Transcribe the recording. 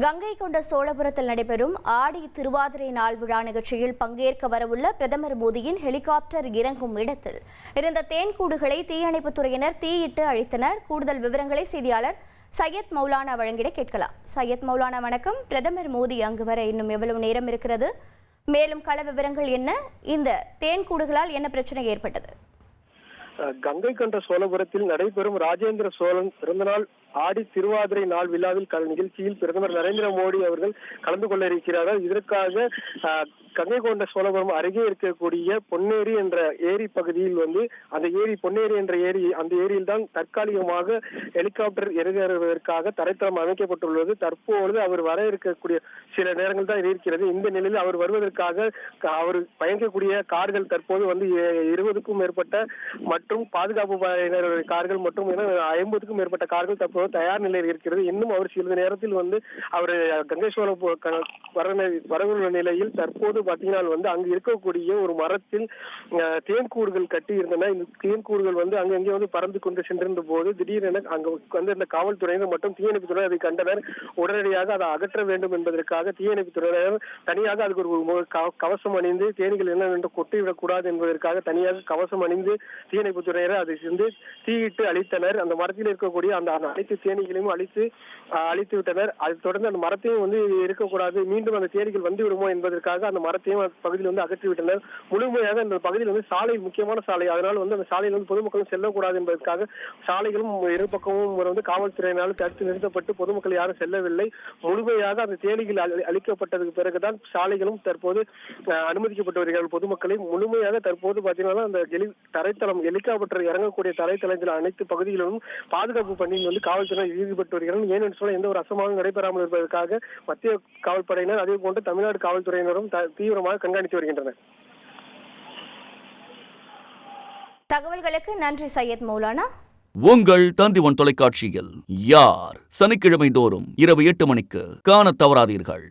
கங்கை கொண்ட சோழபுரத்தில் நடைபெறும் ஆடி திருவாதிரை நாள் விழா நிகழ்ச்சியில் பங்கேற்க வரவுள்ள பிரதமர் மோடியின் ஹெலிகாப்டர் இறங்கும் இடத்தில் இருந்த தேன்கூடுகளை தீயணைப்புத் துறையினர் தீயிட்டு அழித்தனர். கூடுதல் விவரங்களை செய்தியாளர் சையத் மௌலானா வழங்கிட கேட்கலாம். சையத் மௌலானா வணக்கம். பிரதமர் மோடி அங்கு வர இன்னும் எவ்வளவு நேரம் இருக்கிறது? மேலும் கள விவரங்கள் என்ன? இந்த தேன்கூடுகளால் என்ன பிரச்சனை ஏற்பட்டது? கங்கை கொண்ட சோழபுரத்தில் நடைபெறும் ராஜேந்திர சோழன் பிறந்தநாள் ஆடி திருவாதிரை நாள் விழாவில் கல நிகழ்ச்சியில் பிரதமர் நரேந்திர மோடி அவர்கள் கலந்து கொள்ள இருக்கிறார்கள். இதற்காக கங்கை கொண்ட சோழபுரம் அருகே இருக்கக்கூடிய பொன்னேரி என்ற ஏரி பகுதியில் வந்து அந்த ஏரி பொன்னேரி என்ற ஏரி அந்த ஏரியில் தான் தற்காலிகமாக ஹெலிகாப்டர் இறங்குவதற்காக தரைத்தளம் அமைக்கப்பட்டுள்ளது. தற்போது அவர் வர இருக்கக்கூடிய சில நேரங்கள் தான் இருக்கிறது. இந்த நிலையில் அவர் வருவதற்காக அவர் பயணிக்கக்கூடிய கார்கள் தற்போது வந்து இருபதுக்கும் மேற்பட்ட மற்றும் பாதுகாப்பு படையினருடைய கார்கள் மற்றும் என ஐம்பதுக்கும் மேற்பட்ட கார்கள் தற்போது தயார் நிலையில் இருக்கிறது. இன்னும் அவர் சிறிது நேரத்தில் வந்து அவர் கங்கேஸ்வரம் வர வரவுள்ள நிலையில் தற்போது பார்த்தீங்கன்னா வந்து அங்கு இருக்கக்கூடிய ஒரு மரத்தில் அஹ், தேன்கூடுகள் கட்டி இருந்தன இந்த தேன்கூடுகள் வந்து அங்கங்கே வந்து பறந்து கொண்டு சென்றிருந்த போது திடீரென அங்கு வந்து இந்த காவல்துறையினர் மற்றும் தீயணைப்பு துறையினர் அதை கண்டனர். உடனடியாக அதை அகற்ற வேண்டும் என்பதற்காக தீயணைப்பு துறையினர் தனியாக அதுக்கு ஒரு கவசம் அணிந்து தேனீகள் என்னவென்று கொட்டிவிடக்கூடாது என்பதற்காக தனியாக கவசம் அணிந்து தீயணைப்பு துறையினர் அதை சென்று தீயிட்டு அழித்தனர். அந்த மரத்தில் இருக்கக்கூடிய அந்த அனைத்து தேனீகளையும் அழித்து அழித்து விட்டனர். அதை தொடர்ந்து அந்த மரத்தையும் வந்து இருக்கக்கூடாது. மீண்டும் அந்த தேனீகள் வந்து விடுமோ என்பதற்காக அந்த மரத்தையும் அந்த பகுதியில் வந்து அகற்றி விட்டனர். முழுமையாக அந்த பகுதியில் வந்து சாலை முக்கியமான சாலை. அதனால் வந்து அந்த சாலையில் வந்து பொதுமக்களும் செல்லக்கூடாது என்பதற்காக சாலைகளும் இரு பக்கமும் வந்து காவல்துறையினால் தடுத்து நிறுத்தப்பட்டு பொதுமக்கள் யாரும் செல்லவில்லை. முழுமையாக அந்த தேனீகள் அழி- அழிக்கப்பட்டதுக்கு பிறகுதான் சாலைகளும் தற்போது அனுமதிக்கப்பட்டு வருகிறார்கள். பொதுமக்களை முழுமையாக தற்போது பார்த்தீங்கன்னா அந்த தரைத்தளம் தரைத்தளம் ஹெலிகாப்டர் இறங்கக்கூடிய தரைத்தளத்தில் அனைத்து பகுதிகளிலும் பாதுகாப்பு பணியில் வந்து காவல்துறையினர் ஈடுபட்டு வருகிறார்கள். ஏனென்று சொல்ல எந்த ஒரு அசமாவும் நடைபெறாமல் இருப்பதற்காக மத்திய காவல்படையினர் அதே போன்று தமிழ்நாடு காவல்துறையினரும் தீவிரமாக கண்காணித்து வருகின்றனர். தகவல்களுக்கு நன்றி சையத் மௌலானா. உங்கள் தந்திவன் தொலைக்காட்சியில் யார்? சனிக்கிழமை தோறும் இரவு எட்டு மணிக்கு காணத் தவறாதீர்கள்.